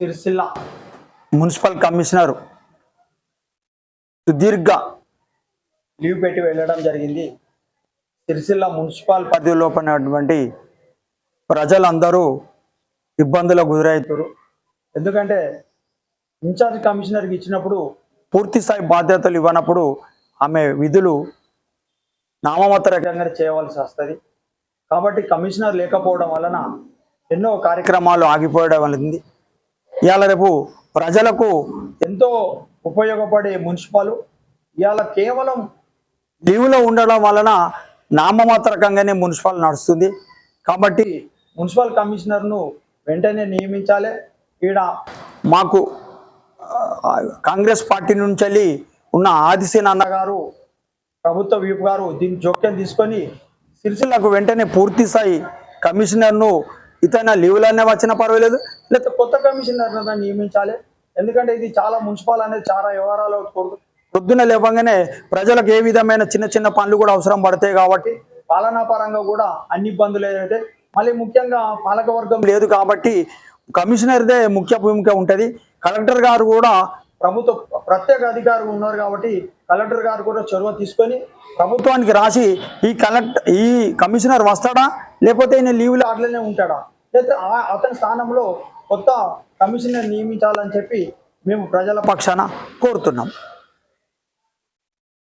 Sircilla. Municipal commissioner సుదీర్ఘ leave పెట్టి వెళ్ళడం జరిగింది. సిరిసిల్ల మున్సిపల్ పరిధిలో పడినటువంటి ప్రజలందరూ ఇబ్బందులకు గురవుతారు ఎందుకంటే ఇన్ఛార్జ్ కమిషనర్కి ఇచ్చినప్పుడు పూర్తి స్థాయి బాధ్యతలు ఇవ్వనప్పుడు ఆమె విధులు నామమాత్రకంగా చేయవలసి వస్తుంది. కాబట్టి కమిషనర్ లేకపోవడం వలన ఎన్నో కార్యక్రమాలు ఆగిపోవడం వలన ఇవాళ రేపు ప్రజలకు ఎంతో ఉపయోగపడే మున్సిపల్ ఇవాళ కేవలం లీవ్లో ఉండడం వలన నామమాత్రకంగానే మున్సిపల్ నడుస్తుంది. కాబట్టి మున్సిపల్ కమిషనర్ను వెంటనే నియమించాలి. ఈడ మాకు కాంగ్రెస్ పార్టీ నుంచి వెళ్ళి ఉన్న ఆదిసేన అన్న గారు ప్రభుత్వ వీపు గారు దీన్ని జోక్యం తీసుకొని సిరిసిల్లకు వెంటనే పూర్తి స్థాయి కమిషనర్ను ఇతన లీవ్లనే వచ్చినా పర్వాలేదు. లేకపోతే కొత్త కమిషనర్ నియమించాలి. ఎందుకంటే ఇది చాలా మున్సిపల్ అనేది చాలా వ్యవహారాలు కొడు- పొద్దున లేవగానే ప్రజలకు ఏ విధమైన చిన్న చిన్న పనులు కూడా అవసరం పడతాయి కాబట్టి పాలనా పరంగా కూడా అన్ని ఇబ్బందులు ఏదైతే మళ్ళీ ముఖ్యంగా పాలకవర్గం లేదు కాబట్టి కమిషనర్దే ముఖ్య భూమిక ఉంటుంది. కలెక్టర్ గారు కూడా ప్రభుత్వ ప్రత్యేక అధికారులు ఉన్నారు కాబట్టి కలెక్టర్ గారు కూడా చొరవ తీసుకొని ప్రభుత్వానికి రాసి ఈ కలెక్టర్ ఈ కమిషనర్ వస్తాడా? లేకపోతే ఈయన లీవ్లో అట్లనే ఉంటాడా? అతని స్థానంలో కొత్త కమిషనర్ నియమించాలని చెప్పి మేము ప్రజల పక్షాన కోరుతున్నాం.